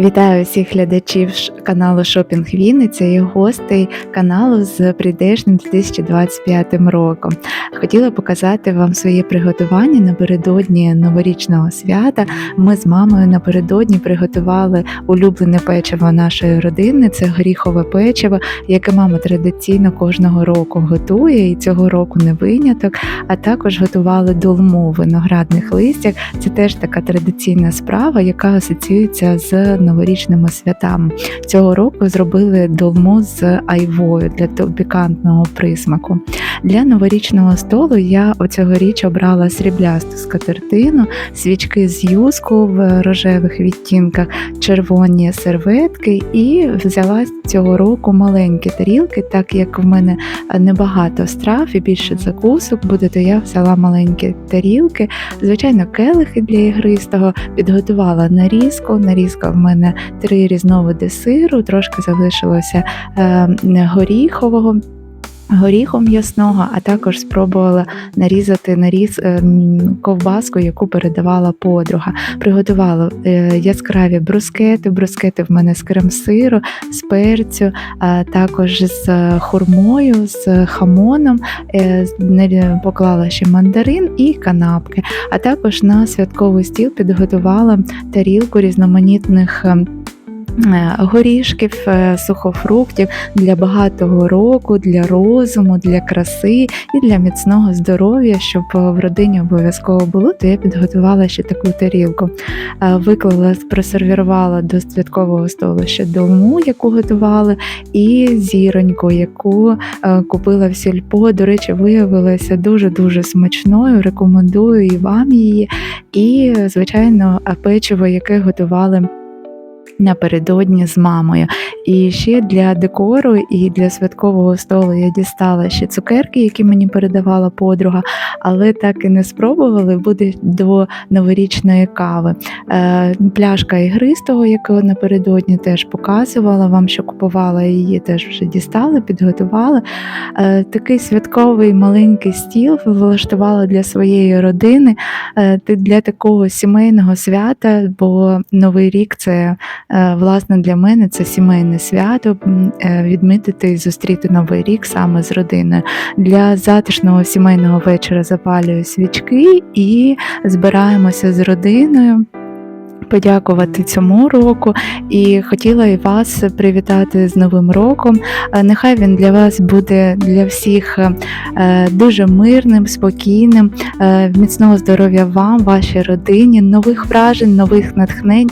Вітаю всіх глядачів каналу Шопінг Вінниця і гостей каналу з прийдешнім 2025 роком. Хотіла показати вам своє приготування напередодні новорічного свята. Ми з мамою напередодні приготували улюблене печиво нашої родини. Це горіхове печиво, яке мама традиційно кожного року готує, і цього року не виняток. А також готували долму в виноградних листях. Це теж така традиційна справа, яка асоціюється з новорічними святами. Цього року зробили долму з айвою для пікантного присмаку. Для новорічного столу я оцьогоріч обрала сріблясту скатертину, свічки з юску в рожевих відтінках, червоні серветки і взяла цього року маленькі тарілки, так як в мене небагато страв і більше закусок буде, то я взяла маленькі тарілки. Звичайно, келихи для ігристого підготувала нарізку. Нарізка в мене три різновиди сиру, трошки залишилося е, горіхового. Горіхом ясного, а також спробувала нарізати наріз е, ковбаску, яку передавала подруга. Приготувала е, яскраві брускети. Брускети в мене з крем-сиру, з перцю, також з е, хурмою, з хамоном. Поклала ще мандарин і канапки. А також на святковий стіл підготувала тарілку різноманітних. Е, Горішків, е, сухофруктів для багатого року, для розуму, для краси і для міцного здоров'я, щоб в родині обов'язково було, то я підготувала ще таку тарілку. Е, Виклала, просервірувала до святкового столу ще долму, яку готували, і зіроньку, яку купила в сільпо. До речі, виявилася дуже-дуже смачною. Рекомендую і вам її. І, звичайно, печиво, яке готували. Напередодні з мамою. І ще для декору і для святкового столу я дістала ще цукерки, які мені передавала подруга, але так і не спробували. Буде до новорічної кави. Е, пляшка ігристого, яку напередодні теж показувала вам, що купувала її, теж вже дістала, підготувала. Е, такий святковий маленький стіл влаштувала для своєї родини, е, для такого сімейного свята, бо Новий рік це Власне, для мене це сімейне свято е, відмітити і зустріти новий рік саме з родиною. Для затишного сімейного вечора запалюю свічки і збираємося з родиною. Подякувати цьому року і хотіла і вас привітати з Новим роком. Е, Нехай він для вас буде для всіх е, дуже мирним, спокійним, е, міцного здоров'я вам, вашій родині, нових вражень, нових натхнень.